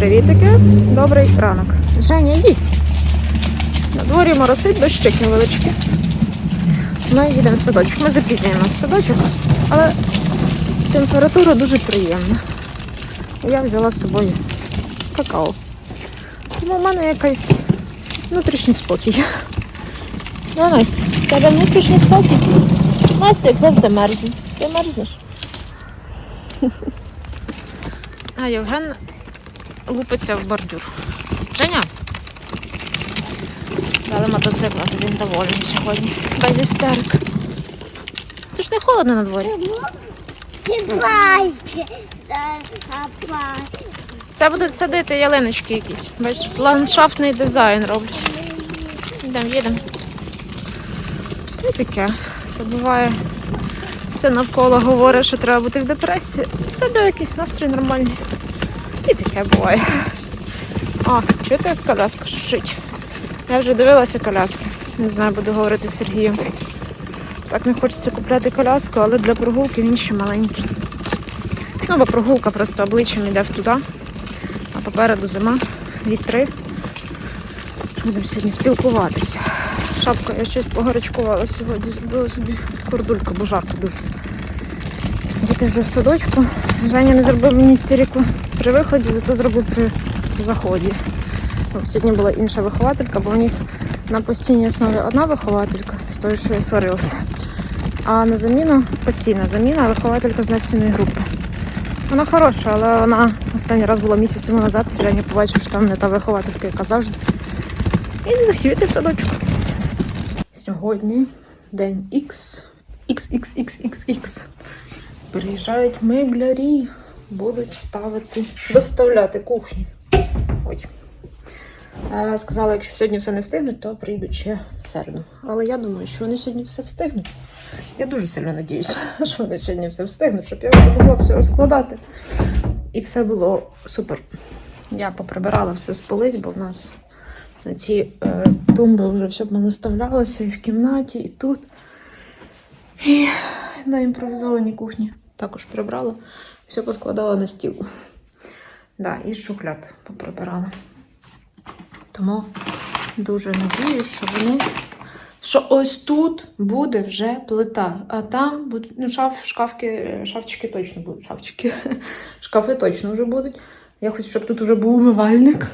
Привітики, добрий ранок. Женя, йдіть. На дворі моросить дощик невеличкий. Ми їдемо в садочок. Ми запізнюємося в садочок, але температура дуже приємна. Я взяла з собою какао. Тому в мене якийсь внутрішній спокій. Ну, Настя, в тебе внутрішній спокій? Настя, як завжди мерзне. Ти мерзнеш? А Євген лупиться в бордюр. Женя? Дали мотоцикла, то він довольний сьогодні. Без істерик. Це ж не холодно на дворі. Це будуть садити ялиночки якісь. Бачиш, ландшафтний дизайн роблять. Йдемо, їдемо. І таке. Це буває. Все навколо говорить, що треба бути в депресії. Та де якийсь настрій нормальний. І таке буває. А, чути, як коляска шить? Я вже дивилася коляски. Не знаю, буду говорити з Сергієм. Так не хочеться купляти коляску, але для прогулки він ще маленький. Ну, бо прогулка просто обличчям йде туди, а попереду зима, вітри. Будемо сьогодні спілкуватися. Шапка, я щось погарячкувала сьогодні, зробила собі кордульку, бо жарко дуже. Діти вже в садочку. Женя не зробив мені істерику при виході, зато зробив при заході. Ну, Сьогодні була інша вихователька, бо у них на постійній основі одна вихователька, з тою, що я сварилася. А на заміну постійна заміна вихователька з Настіної групи. Вона хороша, але вона останній раз була місяць тому назад, і Женя побачив, що там не та вихователька, яка завжди. І не захотів в садочок. Сьогодні день X. XXXXX. Приїжджають меблярі, будуть ставити, доставляти кухню. Ой. Сказали, якщо сьогодні все не встигнуть, то прийдуть ще в середу. Але я думаю, що вони сьогодні все встигнуть. Я дуже сильно надіюся, що вони сьогодні все встигнуть, щоб я вже могла все розкладати. І все було супер. Я поприбирала все з полиць, бо в нас на ці е, тумби вже все наставлялося і в кімнаті, і тут. І на імпровізованій кухні також прибрала, все поскладала на стіл. Да, і з шухляд поприбирала. Тому дуже надіюсь, що вони. Що ось тут буде вже плита, а там будуть ну, шаф, шкафки, шафчики точно будуть. Шафчики. Шкафи точно вже будуть. Я хочу, щоб тут вже був умивальник,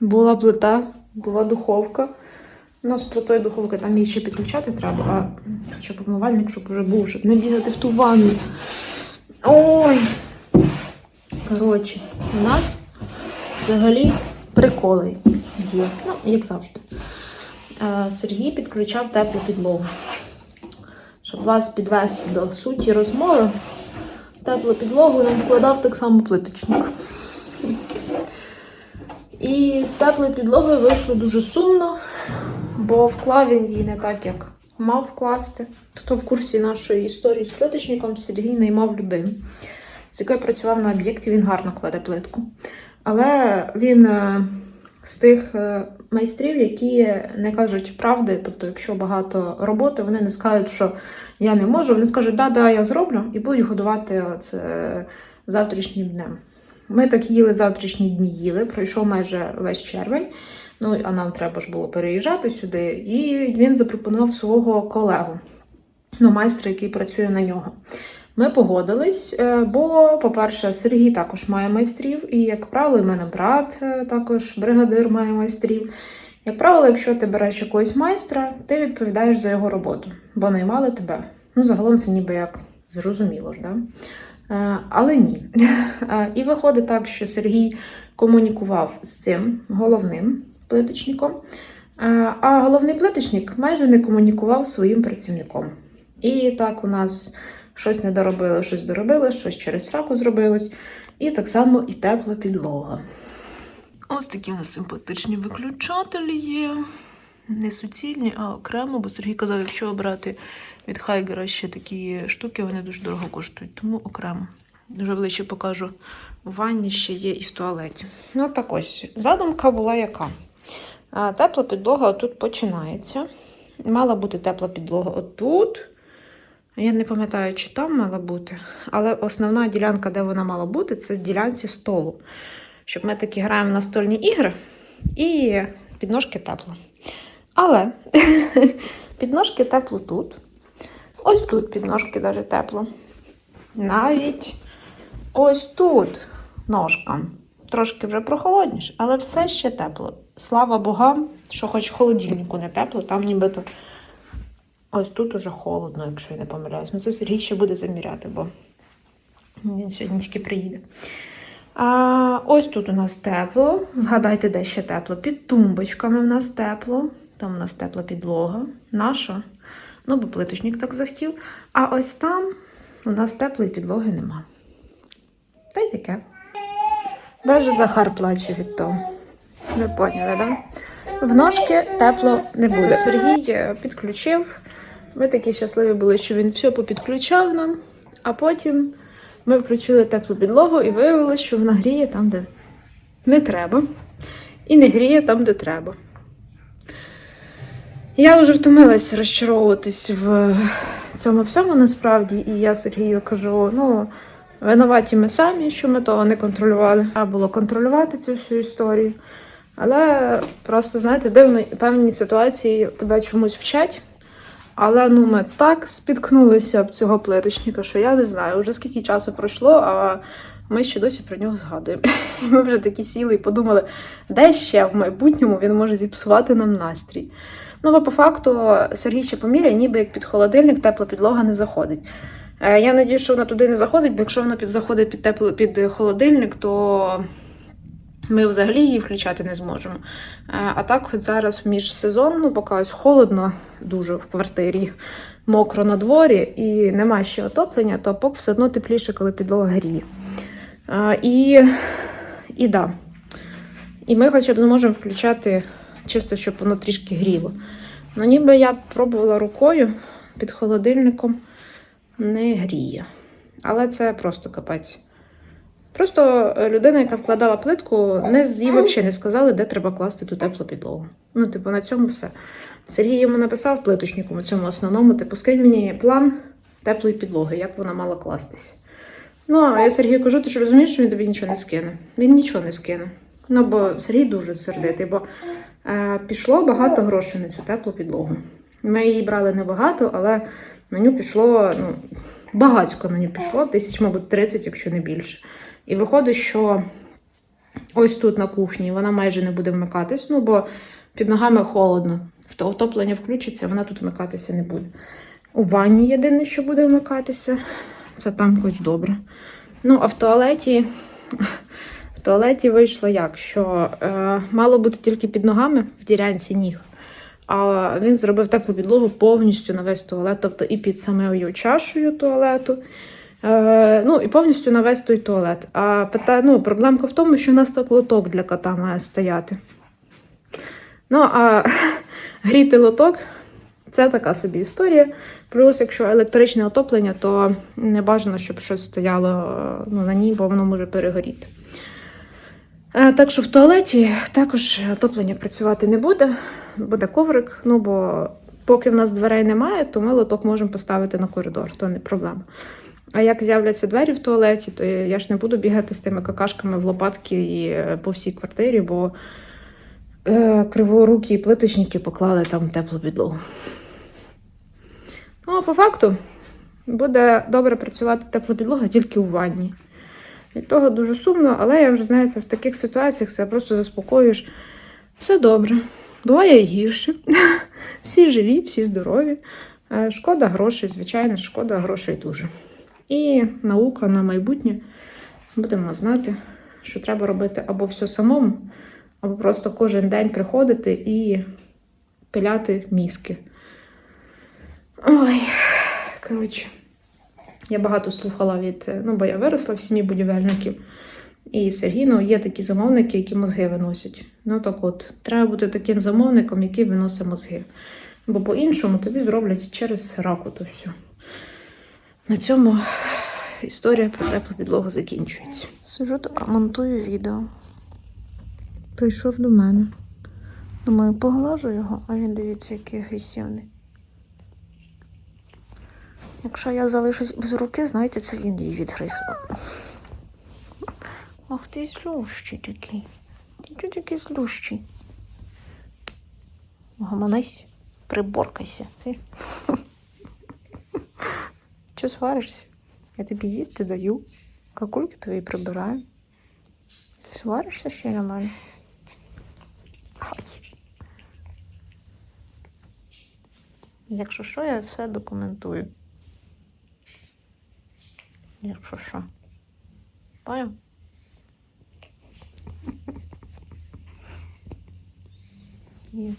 була плита, була духовка. У нас плитою духовка, там її ще підключати треба, а щоб умивальник, щоб вже був, щоб не бігати в ту ванну. Ой! Коротше, у нас взагалі приколи є. Ну, як завжди. Е, Сергій підключав теплу підлогу. Щоб вас підвести до суті розмови, теплу підлогу він вкладав так само плиточник. І з теплою підлогою вийшло дуже сумно, бо вклав він її не так, як мав вкласти. Хто в курсі нашої історії з плиточником, Сергій наймав людину, з якою працював на об'єкті, він гарно кладе плитку. Але він е, з тих е, майстрів, які не кажуть правди, тобто, якщо багато роботи, вони не скажуть, що я не можу, вони скажуть, да, да, я зроблю, і будуть годувати це завтрашнім днем. Ми так їли завтрашні дні їли, пройшов майже весь червень. Ну, а нам треба ж було переїжджати сюди. І він запропонував свого колегу, ну, майстра, який працює на нього. Ми погодились, е, бо, по-перше, Сергій також має майстрів, і, як правило, і мене брат е, також бригадир має майстрів. Як правило, якщо ти береш якогось майстра, ти відповідаєш за його роботу, бо наймали тебе. Ну, загалом це ніби як зрозуміло ж, да? Е, але ні. І виходить так, що Сергій комунікував з цим головним плиточником, а головний плиточник майже не комунікував з своїм працівником. І так у нас щось не доробили, щось доробили, щось через сраку зробилось. І так само і тепла підлога. Ось такі у нас симпатичні виключателі є. Не суцільні, а окремо, бо Сергій казав, якщо обрати від Хайгера ще такі штуки, вони дуже дорого коштують, тому окремо. Дуже ближче покажу. У ванні ще є і в туалеті. Ну так ось. Задумка була яка? Тепла підлога отут починається. Мала бути тепла підлога отут. Я не пам'ятаю, чи там мала бути, але основна ділянка, де вона мала бути, це ділянці столу. щоб ми такі граємо в настольні ігри і підножки тепло. Але підножки тепло тут. Ось тут підножки навіть тепло. Навіть ось тут ножкам. Трошки вже прохолодніше, але все ще тепло. Слава богам, що хоч в холодильнику не тепло, там нібито ось тут уже холодно, якщо я не помиляюсь. Ну це Сергій ще буде заміряти, бо він сьогодні тільки приїде. А, ось тут у нас тепло. Вгадайте, де ще тепло. Під тумбочками в нас тепло. Там у нас тепла підлога. Наша. Ну, бо плиточник так захотів. А ось там у нас теплої підлоги нема. Та й таке. Боже, Захар плаче від того. Ви поняли, так? Да? В ножки тепло не буде. Сергій е, підключив. Ми такі щасливі були, що він все попідключав нам, а потім ми включили теплу підлогу і виявилося, що вона гріє там, де не треба, і не гріє там, де треба. Я вже втомилася розчаровуватись в цьому всьому насправді, і я Сергію кажу: ну, винуваті ми самі, що ми того не контролювали. Треба було контролювати цю всю історію. Але просто, знаєте, дивно, певні ситуації тебе чомусь вчать. Але ну ми так спіткнулися об цього плиточника, що я не знаю, вже скільки часу пройшло, а ми ще досі про нього згадуємо. І ми вже такі сіли і подумали, де ще в майбутньому він може зіпсувати нам настрій. Ну, бо по факту Сергій ще поміряє, ніби як під холодильник тепла підлога не заходить. Е, Я надію, що вона туди не заходить, бо якщо вона під заходить під тепло під холодильник, то ми взагалі її включати не зможемо. Е, А так, хоч зараз міжсезон, ну, поки ось холодно дуже в квартирі, мокро на дворі і нема ще отоплення, то поки все одно тепліше, коли підлога гріє. Е, І, і да. І ми хоча б зможемо включати чисто, щоб воно трішки гріло. Ну, ніби я пробувала рукою під холодильником, не гріє. Але це просто капець. Просто е, людина, яка вкладала плитку, не їй взагалі не сказали, де треба класти ту теплу підлогу. Ну, типу, на цьому все. Сергій йому написав плиточнику, цьому основному, типу, скинь мені план теплої підлоги, як вона мала кластись. Ну, а я Сергію кажу, ти ж розумієш, що він тобі нічого не скине. Він нічого не скине. Ну, бо Сергій дуже сердитий, бо е, пішло багато грошей на цю теплу підлогу. Ми її брали небагато, але на нього пішло, ну, багатько на нього пішло, тисяч, мабуть, 30, якщо не більше. І виходить, що ось тут на кухні вона майже не буде вмикатись, ну бо під ногами холодно. То отоплення включиться, вона тут вмикатися не буде. У ванні єдине, що буде вмикатися, це там хоч добре. Ну, а в туалеті, в туалеті вийшло як? Що е, мало бути тільки під ногами в дірянці ніг. А він зробив теплу підлогу повністю на весь туалет, тобто і під самою чашею туалету, ну і повністю на весь той туалет. А ну, проблемка в тому, що у нас так лоток для кота має стояти. Ну, а гріти лоток це така собі історія. Плюс, якщо електричне отоплення, то не бажано, щоб щось стояло е, ну, на ній, бо воно може перегоріти. Е, Так що в туалеті також отоплення працювати не буде, буде коврик. Ну бо поки в нас дверей немає, то ми лоток можемо поставити на коридор, то не проблема. А як з'являться двері в туалеті, то я ж не буду бігати з тими какашками в лопатки і е, по всій квартирі, бо е, криворукі плиточники поклали там теплу підлогу. Ну, по факту буде добре працювати тепла підлога тільки у ванні. Від того дуже сумно, але я вже, знаєте, в таких ситуаціях себе просто заспокоюєш. Все добре. Буває і гірше. Всі живі, всі здорові. Е, Шкода грошей, звичайно, шкода грошей дуже. І наука на майбутнє будемо знати, що треба робити або все самому, або просто кожен день приходити і пиляти мізки. Ой, коротше. Я багато слухала від, ну, бо я виросла в сім'ї будівельників. І Сергій, ну, є такі замовники, які мозги виносять. Ну так от, треба бути таким замовником, який виносить мозги. Бо по-іншому тобі зроблять через раку то все. На цьому історія про теплу підлогу закінчується. Сижу така, монтую відео. Прийшов до мене. Думаю, поглажу його, а він дивіться, який агресивний. Якщо я залишусь без руки, знаєте, це він її відгриз. Ах ти злющий такий. Ти чого такий злющий? Гаманись, приборкайся. Ти. Чого сваришся? Я тобі їсти даю. Какульки твої прибираю. Ти сваришся ще на мене? Ай. Якщо що, я все документую. Якщо що. Є.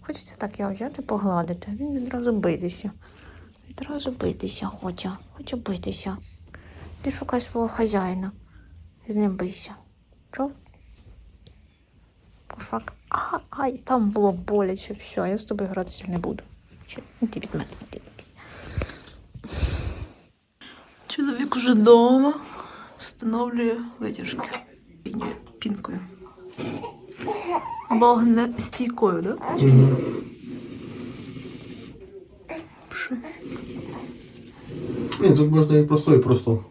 Хочеться так його взяти, погладити, він відразу битися. Відразу битися хоче. Хоче битися. Ти шукай свого хазяїна. З ним бийся. Чув? Пошак. А, ай, там було боляче. Все, я з тобою гратися не буду. Іди від мене. Іди, іди. Чоловік уже вдома встановлює витяжки пінкою. Вогнестійкою, да? Ні, тут можна і простою, просто.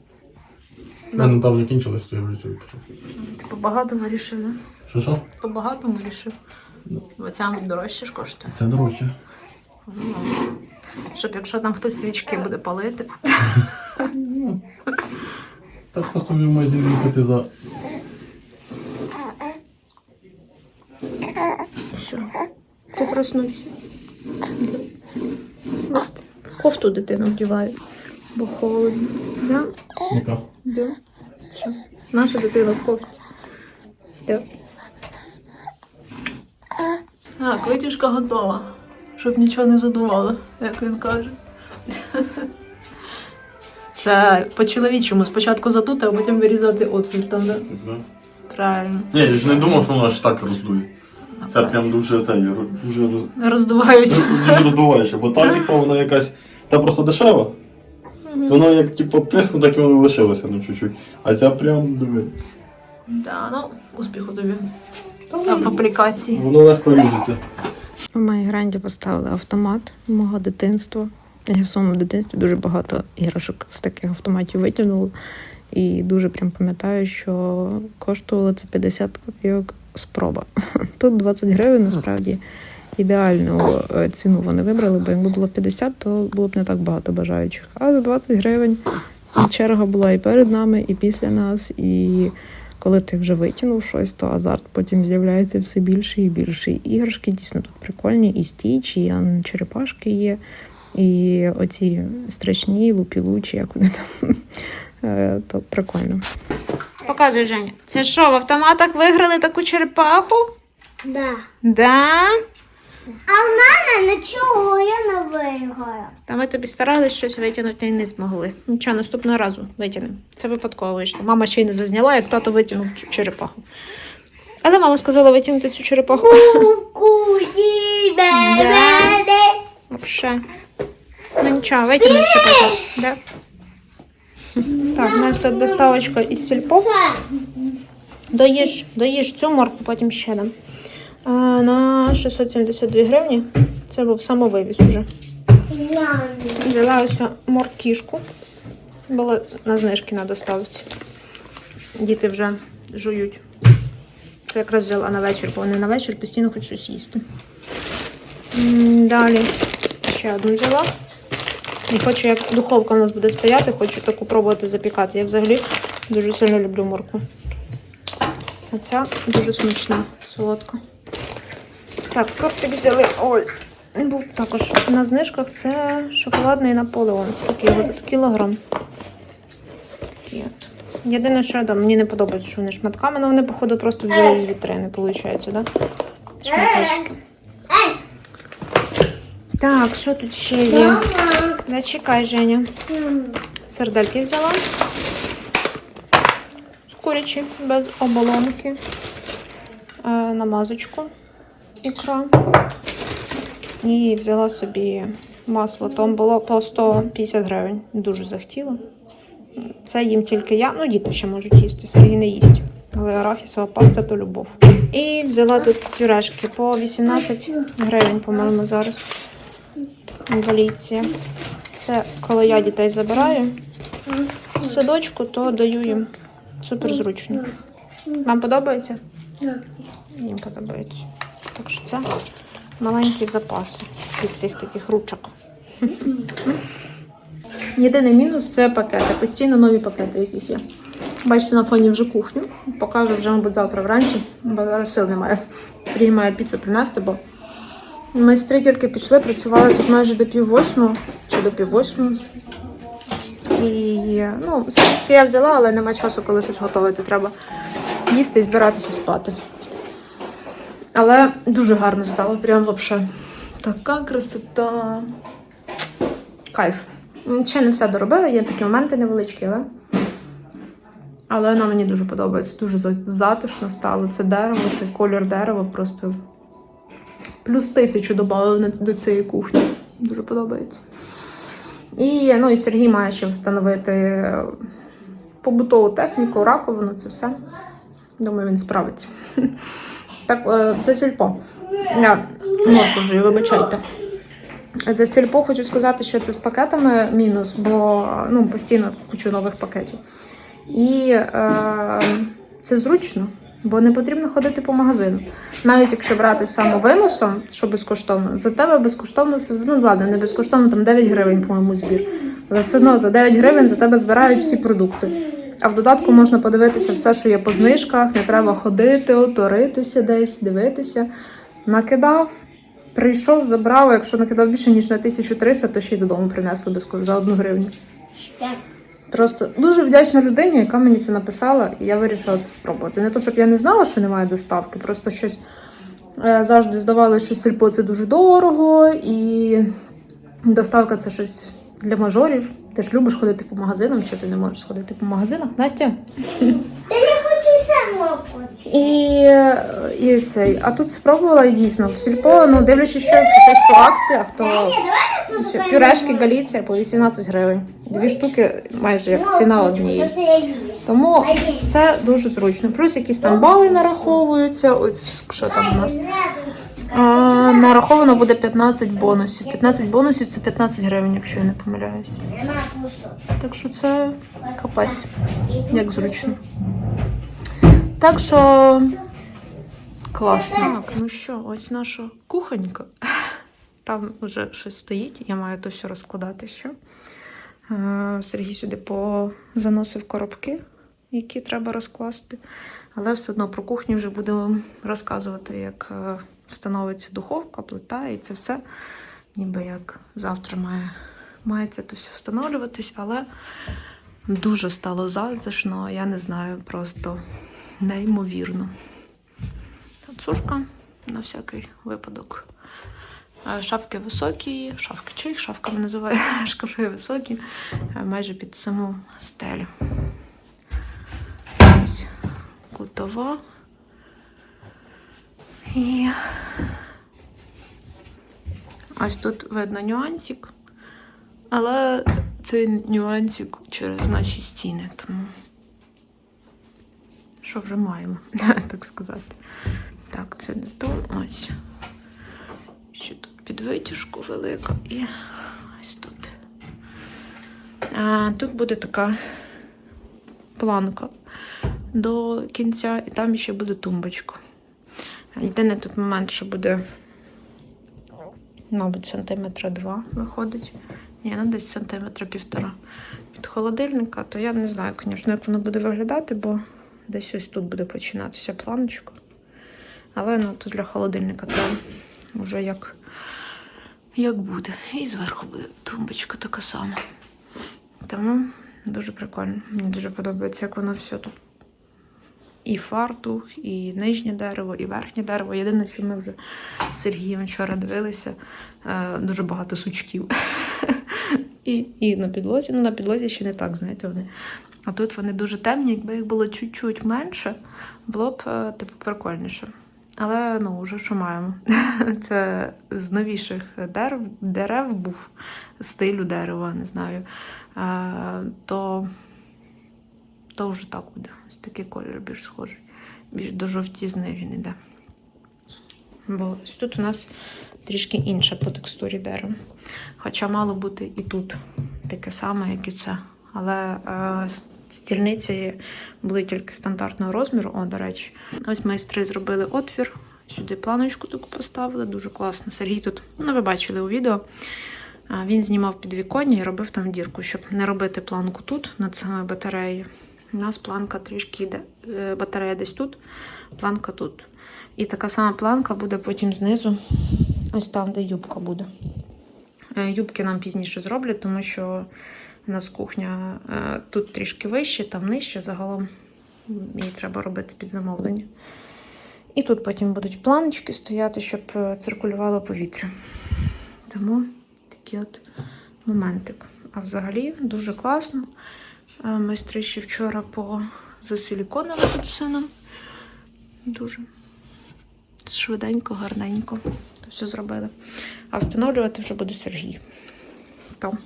У мене там вже кінчилось, то я вже цю почув. Ти по багатому рішив, да? Що що? По багатому рішив. Бо ця дорожче ж коштує. Це дорожче. Щоб якщо там хтось свічки буде палити. Та ж просто в магазин їхати за. Що? Ти проснувся? Кофту дитину вдіваю, бо холодно. Да? Яка? Да. Що? Наша дитина в кофті. Да. Так, витяжка готова. Щоб нічого не задувало, як він каже. Це по-чоловічому. Спочатку задути, а потім вирізати отвір там, да? Правильно. Ні, я ж не думав, що воно аж так роздує. Це прям дуже це дуже, роз- Роздувають. дуже роздуваюче, бо та, типу, вона якась. Та просто дешева. Воно як типу присну, так і воно лишилося ну, чуть-чуть. А ця прям диви. Да, ну, успіху тобі. В аплікації. Воно легко ріжеться. У моїй гранді поставили автомат мого дитинства. Я в своєму дитинстві дуже багато іграшок з таких автоматів витягнула. І дуже прям пам'ятаю, що коштувало це 50 копійок спроба. Тут 20 гривень насправді ідеальну е, ціну вони вибрали, бо якби було 50, то було б не так багато бажаючих. А за 20 гривень черга була і перед нами, і після нас. І коли ти вже витягнув щось, то азарт потім з'являється все більше і більше. І іграшки дійсно тут прикольні, і стіч, і черепашки є, і оці страшні лупілучі, як вони там. Е, То прикольно. Показуй, Женя. Це що, в автоматах виграли таку черепаху? Да. Да. А в мене нічого я не виграю. Та ми тобі старались щось витягнути і не змогли. Нічого, наступного разу витягнемо. Це випадково вийшло. Мама ще й не зазняла, як тато витягнув цю черепаху. Але мама сказала витягнути цю черепаху. Вообще. Ну нічого, витягнемо черепаху. Да. Так, у нас тут доставочка із сільпо. Доїж, доїж цю морку, потім ще дам. На 672 гривні. Це був самовивіз уже. Взяла ось моркішку. Було на знижки на доставці. Діти вже жують. Це якраз взяла на вечір, бо вони на вечір постійно хочуть щось їсти. Далі ще одну взяла. І хочу, як духовка у нас буде стояти, хочу таку пробувати запікати. Я взагалі дуже сильно люблю морку. А ця дуже смачна, солодка. Так, тортик взяли. Ой, був також на знижках. Це шоколадний Наполеон. Скільки його тут кілограм. Такі от. Єдине, що да, мені не подобається, що вони шматками, але вони, походу, просто взяли з вітрини, виходить, да? Шматочки. Так, що тут ще є? Мама. Зачекай, Женя. Сердельки взяла. Курячі, без оболонки. Е, намазочку. Ікра. І взяла собі масло. Там було по 150 гривень. Дуже захотіла. Це їм тільки я. Ну, діти ще можуть їсти, Сергій не їсть. Але арахісова паста то любов. І взяла тут пюрешки по 18 гривень, по-моєму, зараз. Інвалідці. Це коли я дітей забираю з садочку, то даю їм Супер зручно. Вам подобається? Так. Їм подобається. Так що це маленькі запаси від цих таких ручок. Єдиний мінус це пакети. Постійно нові пакети якісь є. Бачите, на фоні вже кухню. Покажу вже, мабуть, завтра вранці, бо зараз сил немає. Сергій має піцу принести, бо ми з три тільки пішли, працювали тут майже до пів чи до пів восьмого. І ну, списки я взяла, але немає часу, коли щось готувати. Треба їсти і збиратися спати. Але дуже гарно стало, прям взагалі. Така красота. Кайф. Ще не все доробила, є такі моменти невеличкі, але. Але вона мені дуже подобається. Дуже затишно стало. Це дерево, це колір дерева просто плюс тисячу додали до цієї кухні. Дуже подобається. І, ну, і Сергій має ще встановити е, побутову техніку, раковину, це все. Думаю, він справиться. Так, це сільпо. Морку жую, вибачайте. За сільпо хочу сказати, що це з пакетами мінус, бо ну, постійно кучу нових пакетів. І е, це зручно, бо не потрібно ходити по магазину. Навіть якщо брати самовиносом, що безкоштовно, за тебе безкоштовно все ну ладно, не безкоштовно, там 9 гривень, по-моєму, збір. Але все одно за 9 гривень за тебе збирають всі продукти. А в додатку можна подивитися все, що є по знижках, не треба ходити, оторитися десь, дивитися. Накидав, прийшов, забрав, якщо накидав більше, ніж на 1300, то ще й додому принесли безкоштовно за одну гривню. Просто дуже вдячна людині, яка мені це написала, і я вирішила це спробувати. Не то, щоб я не знала, що немає доставки, просто щось е, завжди здавалося, що сільпо це дуже дорого, і доставка це щось для мажорів. Ти ж любиш ходити по магазинам, чи ти не можеш ходити по магазинах? Настя? Та я хочу сама. І, і цей. А тут спробувала і дійсно в сільпо, ну дивлячись, що якщо щось по акціях, то просто пюрешки Галіція по 18 гривень. Дві штуки майже як ціна однієї. Тому це дуже зручно. Плюс якісь там бали нараховуються. Ось що там у нас. Нараховано буде 15 бонусів. 15 бонусів це 15 гривень, якщо я не помиляюсь. Так що це капець, як зручно. Так що класно. Так, ну що, ось наша кухонька. Там вже щось стоїть, я маю то все розкладати ще. Сергій сюди позаносив коробки, які треба розкласти. Але все одно про кухню вже буду розказувати, як е, встановиться духовка, плита і це все. Ніби як завтра має, має це все встановлюватись, але дуже стало затишно, я не знаю, просто неймовірно. Тут сушка на всякий випадок. Е, Шафки високі, шафки чи їх шафками називаю, шкафи високі, е, майже під саму стелю. Ось кутова. І ось тут видно нюансик, але цей нюансик через наші стіни, тому що вже маємо, так сказати. Так, це не то. Ось. Ще тут під витяжку велика і ось тут. А, тут буде така планка до кінця, і там ще буде тумбочка. Єдиний тут момент, що буде, мабуть, сантиметра два виходить. Ні, ну десь сантиметра півтора від холодильника, то я не знаю, звісно, як воно буде виглядати, бо десь ось тут буде починатися планочка. Але ну, тут для холодильника треба вже як, як буде. І зверху буде тумбочка така сама. Тому дуже прикольно. Мені дуже подобається, як воно все тут. І фартух, і нижнє дерево, і верхнє дерево. Єдине, що ми вже з Сергієм вчора дивилися, е, дуже багато сучків. І, і на підлозі. Ну, на підлозі ще не так, знаєте, вони. А тут вони дуже темні, якби їх було чуть-чуть менше, було б е, типу прикольніше. Але ну, вже що маємо? Це з новіших дерев, дерев був стилю дерева, не знаю. Е, то, то вже так буде. Ось такий колір більш схожий. Більш до жовтізни він іде. Бо ось тут у нас трішки інше по текстурі дерева. Хоча мало бути і тут таке саме, як і це. Але е, Стільниці були тільки стандартного розміру. О, до речі, ось майстри зробили отвір. Сюди планочку таку поставили, дуже класно. Сергій тут, ну ви бачили у відео. Він знімав підвіконня і робив там дірку, щоб не робити планку тут, над самою батареєю. У нас планка трішки йде. е, Батарея десь тут, планка тут. І така сама планка буде потім знизу, ось там, де юбка буде. Е, Юбки нам пізніше зроблять, тому що у нас кухня е, тут трішки вище, там нижче. Загалом її треба робити під замовлення. І тут потім будуть планочки стояти, щоб циркулювало повітря. Тому такий от моментик. А взагалі дуже класно. Майстри ще вчора по засиліконили тут все нам. Дуже швиденько, гарненько. Все зробили. А встановлювати вже буде Сергій. То,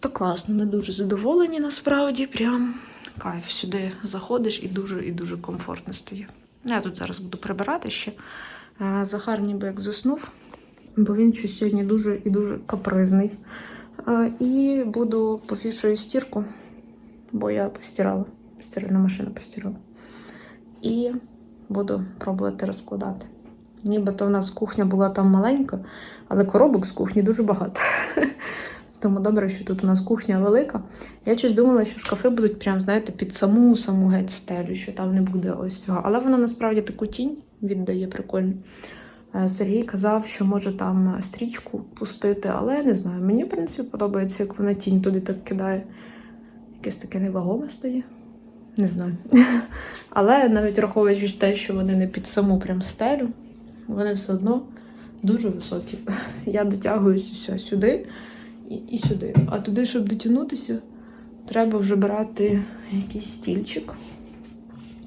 то класно, ми дуже задоволені насправді. Прям кайф. Сюди заходиш і дуже і дуже комфортно стає. Я тут зараз буду прибирати ще. Захар ніби як заснув, бо він щось сьогодні дуже і дуже капризний. І буду повішую стірку, бо я постирала. Стиральна машина постирала. І буду пробувати розкладати. Нібито в нас кухня була там маленька, але коробок з кухні дуже багато. Тому добре, що тут у нас кухня велика. Я щось думала, що шкафи будуть прям, знаєте, під саму саму геть стелю, що там не буде ось цього. Але вона насправді таку тінь віддає прикольно. Е, Сергій казав, що може там стрічку пустити, але я не знаю. Мені, в принципі, подобається, як вона тінь туди так кидає. Якесь таке невагоме стає. Не знаю. Але навіть враховуючи те, що вони не під саму прям стелю, вони все одно дуже високі. Я дотягуюся сюди і, і сюди. А туди, щоб дотягнутися, треба вже брати якийсь стільчик.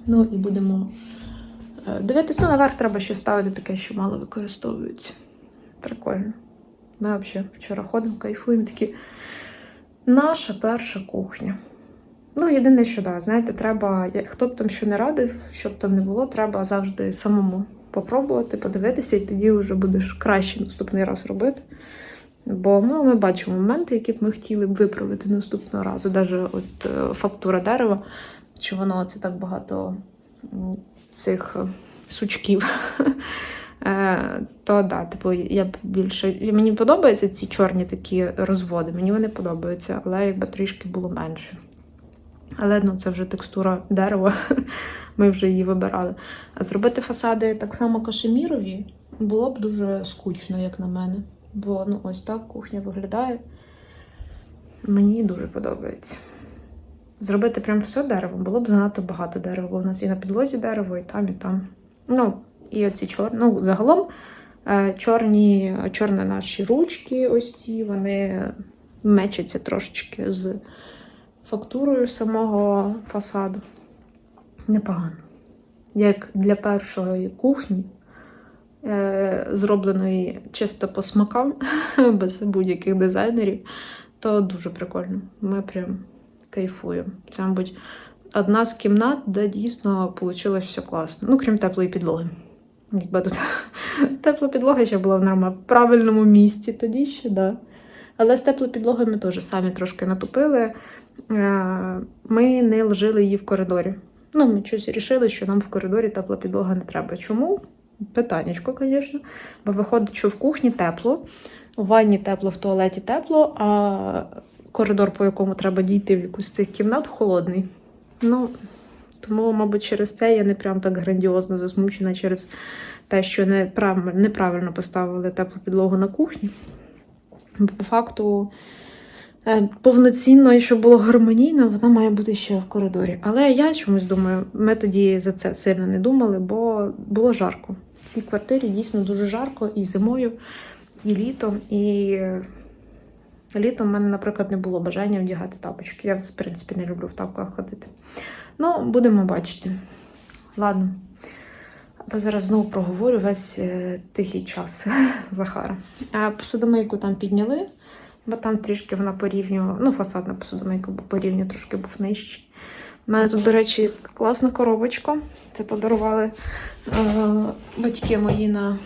Ну і будемо е, дивитись. Ну, наверх треба ще ставити таке, що мало використовується. Прикольно. Ми взагалі вчора ходимо, кайфуємо такі. Наша перша кухня. Ну, єдине, що да, знаєте, треба, хто б там що не радив, що б там не було, треба завжди самому попробувати, подивитися, і тоді вже будеш краще наступний раз робити. Бо ну, ми бачимо моменти, які б ми хотіли б виправити наступного разу. Навіть от е, фактура дерева, що воно це так багато цих е, сучків. Е, То да, типу, я б більше. Мені подобаються ці чорні такі розводи, мені вони подобаються, але якби трішки було менше. Але ну, це вже текстура дерева, ми вже її вибирали. А зробити фасади так само кашемірові було б дуже скучно, як на мене. Бо ну, ось так кухня виглядає. Мені дуже подобається. Зробити прям все деревом було б занадто багато дерева, в нас і на підлозі дерево, і там, і там. Ну, і оці чорні. Ну, загалом е, чорні, чорні наші ручки, ось ці, вони мечаться трошечки з фактурою самого фасаду. Непогано. Як для першої кухні, е, зробленої чисто по смакам, без будь-яких дизайнерів, то дуже прикольно. Ми прям кайфуємо. Це, мабуть, одна з кімнат, де дійсно вийшло все класно. Ну, крім теплої підлоги. Якби тут тепла підлога ще була в норма- в правильному місці, тоді ще, да. Але з теплою підлогою ми теж самі трошки натупили. Е, Ми не ложили її в коридорі. Ну, ми щось рішили, що нам в коридорі тепла підлога не треба. Чому? Питаннячко, звісно. Бо виходить, що в кухні тепло, у ванні тепло, в туалеті тепло, а коридор, по якому треба дійти в якусь з цих кімнат, холодний. Ну, тому, мабуть, через це я не прям так грандіозно засмучена через те, що неправильно поставили теплу підлогу на кухні. Бо по факту е, повноцінно і щоб було гармонійно, вона має бути ще в коридорі. Але я чомусь думаю, ми тоді за це сильно не думали, бо було жарко. В цій квартирі дійсно дуже жарко і зимою, і літом. І літом в мене, наприклад, не було бажання вдягати тапочки. Я, в принципі, не люблю в тапках ходити. Ну, будемо бачити. Ладно. То зараз знову проговорю весь е, тихий час Захара. А посудомийку там підняли, бо там трішки вона порівню, ну, фасадна посудомийка бо порівню трошки був нижчий. У мене тут, до речі, класна коробочка. Це подарували е, батьки мої на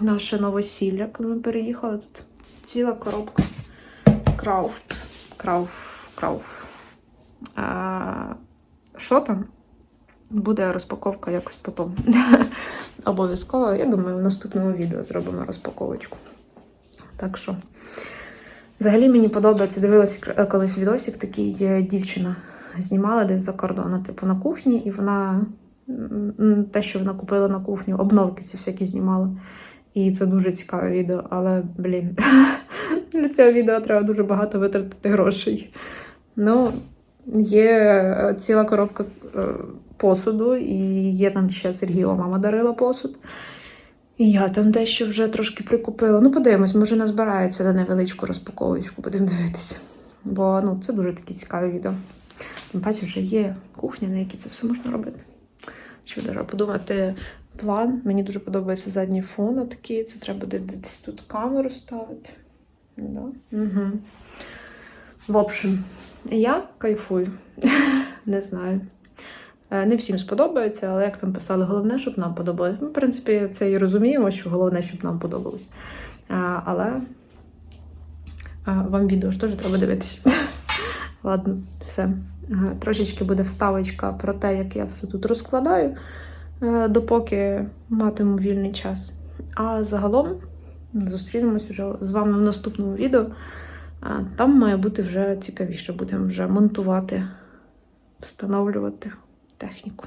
наше новосілля, коли ми переїхали. Тут ціла коробка Крауфт. Крауф. Крауф. Що там? Буде розпаковка якось потім. Обов'язково, я думаю, в наступному відео зробимо розпаковочку. Так що, взагалі мені подобається, дивилася колись відосик, такий е, дівчина знімала десь за кордону, типу на кухні, і вона те, що вона купила на кухню, обновки ці всякі знімала. І це дуже цікаве відео, але, блін, для цього відео треба дуже багато витратити грошей. Ну, є е, ціла коробка е, посуду, і є там ще Сергієва мама дарила посуд. І я там дещо вже трошки прикупила. Ну, подивимось, може назбирається на невеличку розпаковочку, будемо дивитися. Бо ну, це дуже такі цікаві відео. Тим паче вже є кухня, на якій це все можна робити. Що треба подумати план. Мені дуже подобається задній фон такий. Це треба буде десь тут камеру ставити. Да? Угу. В общем, я кайфую. Не знаю. Е, Не всім сподобається, але як там писали, головне, щоб нам подобалось. Ми, в принципі, це і розуміємо, що головне, щоб нам подобалось. Е, Але е, вам відео ж теж треба дивитися. Ладно, все. Трошечки буде вставочка про те, як я все тут розкладаю, допоки матиму вільний час. А загалом зустрінемось вже з вами в наступному відео. Там має бути вже цікавіше. Будемо вже монтувати, встановлювати техніку.